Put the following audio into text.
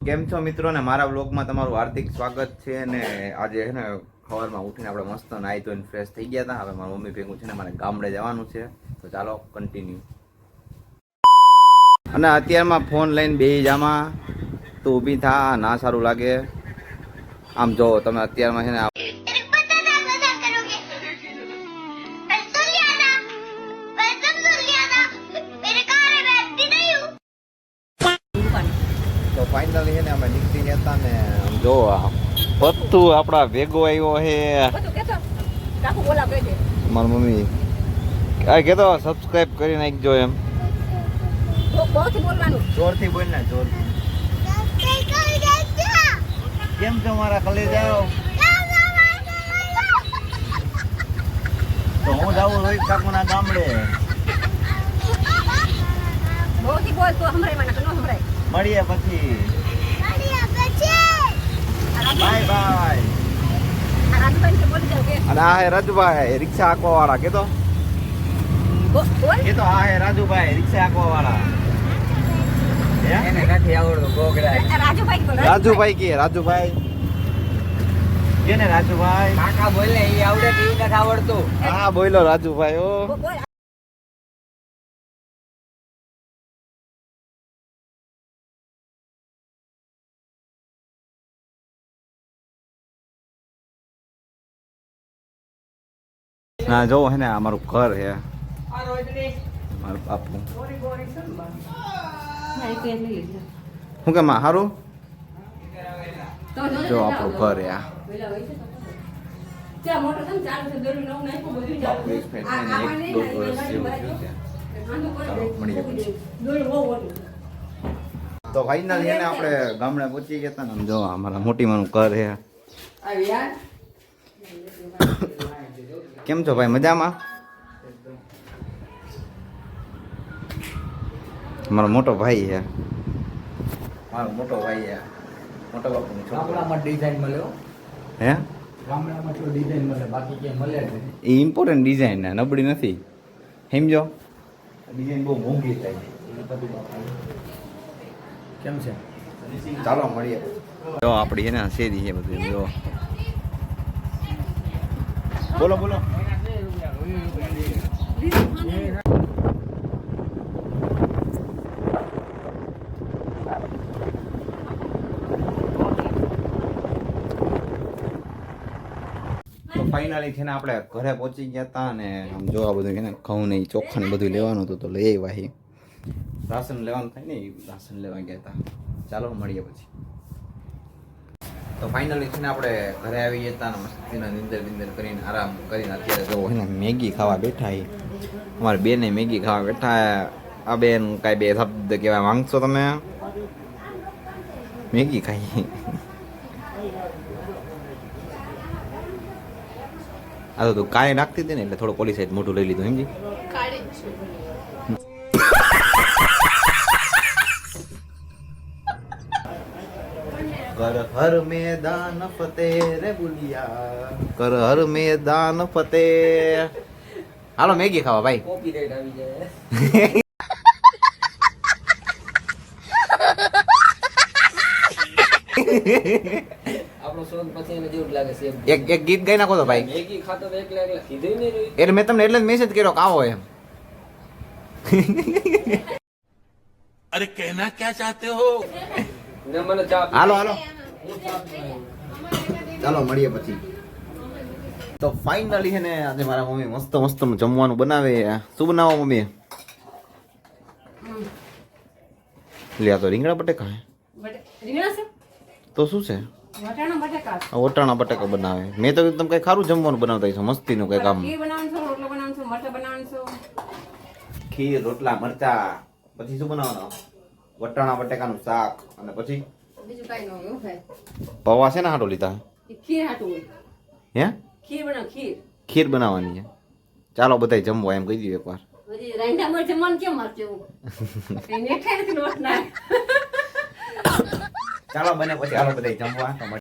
કેમ છો મિત્રો? ને મારા વ્લોગમાં તમારું હાર્દિક સ્વાગત છે. ને આજે છે ને સવારમાં ઉઠીને આપણે મસ્ત નાહી ધોઈને ફ્રેશ થઈ ગયા હતા. હવે મારા મમ્મી ભેગું છે ને મારે ગામડે જવાનું છે. તો ચાલો કન્ટિન્યુ અને અત્યારમાં ફોન લઈને બે જામાં. તો ઊભી થા. ના સારું લાગે. આમ જો, તમે અત્યારમાં છે ને તો ફાઇનલી છે ને અમે નીકળી ગયા હતા ને જો પત્તુ આપણા ભેગો આવ્યો છે. મારી મમ્મી આ કેતો સબસ્ક્રાઇબ કરી નાખજો એમ. જોરથી બોલ ના કેમ છો મારા કલેજા તો હું જાઉં રોહિત કાકુના ગામડે. બહુ હમરાય મળીએ પછી. બાય બાય અને આ હે રાજુભાઈ રિક્ષા હાંકવા વાળા કેતો એ તો આ હે રાજુભાઈ રિક્ષા વાળા એને નથી આવડતું ગોગડા રાજુભાઈ રાજુભાઈ કે રાજુભાઈ? રાજુભાઈ? કાકા બોલે એ આવડે કે નથી આવડતું. હા બોલો રાજુભાઈ ઓ ના જો હે ને અમારું મારું ઘર હે. મારું બાપુ. શું કે માં સારું જો આપણું. ઘર હે તો. જેવું. તો ફાઇનલ એને આપણે ગામડે પહોંચી ગયા હતા ને આમ જો અમારા મોટી માનું ઘર હે? કેમ છો ભાઈ? મજામાં? મારો મોટો ભાઈ છે. મારો મોટો ભાઈ છે. મોટો છોકરો. ગામડામાં ડિઝાઇન મળ્યો? હે? ગામડામાં તો ડિઝાઇન મળે બાકી ક્યાંય મળે જ એ ઇમ્પોર્ટન્ટ ડિઝાઇન ને નબળી નથી. સમજો? ડિઝાઇન બહુ મોંઘી થાય. બાપા. કેમ છે? ચાલો મળીએ. જો આપણી છે ને શેરી છે બધું જો. બોલો બોલો. ફાઇનલી છે ને આપણે ઘરે પહોંચી ગયા હતા ને આમ જો આ બધું છે ને ઘઉં ને ચોખા ને બધું લેવાનું હતું તો લઈ આવ્યા રાશન લેવાનું થાય ને રાશન લેવા ગયા હતા. ચાલો મળીએ પછી. તો ફાઇનલી છે ને આપણે ઘરે આવી જતા મસ્તીના નિંદર બિંદર કરીને આરામ કરીને અત્યારે જો એને મેગી ખાવા બેઠા એ અમારી બેને મેગી ખાવા બેઠા આ બેન કાંઈ બે શબ્દ કહેવા માંગશો તમે? મેગી ખાઈ. આ તો તું કાંઈ નાખતી હતી ને એટલે થોડો પોલીસ મોટું લઈ લીધું, સમજી? कर हर मैदान फतेह रे बुलिया कर हर मैदान फतेह હાલો મેગી ખાવા ભાઈ કોપીરાઇટ આવી જાય આપણો સોંગ પછી એને જેવું જ લાગે છે એક એક ગીત ગાઈ નાખો તો ભાઈ મેગી ખાતો તો એકલા એકલા કીધું નહીં રહ્યું એટલે મેં તમને એટલે જ મેસેજ કર્યો કે આવો એમ अरे कहना क्या चाहते हो ને મને ચા પી- હાલો હાલો. ચાલો મળીએ પછી. તો ફાઇનલી છે ને આજે મારા મમ્મી મસ્ત મસ્ત જમવાનું બનાવે. શું બનાવો મમ્મી? લે તો રીંગણા બટેકા હે. તો શું છે? વટાણા બટાકા. ઓટાણા બટાકા બનાવે. મેં તો તમે કઈ ખારું જમવાનું બનાવતા છો મસ્તીનું કઈ કામ. ખીર રોટલા મરચા. પછી શું બનાવવાનું? વટાણા બટેકાનું શાક અને પછી બીજું કાંઈ ન હોય, થાય. પૌવા છે ને હાટો લીધા ખીર હાટો હોય. હે ખીર બનાવ, ખીર. ખીર બનાવવાની છે ચાલો બધાય જમવા એમ કહી દઈએ એકવાર. ચાલો બને પછી હાલો બધા જમવા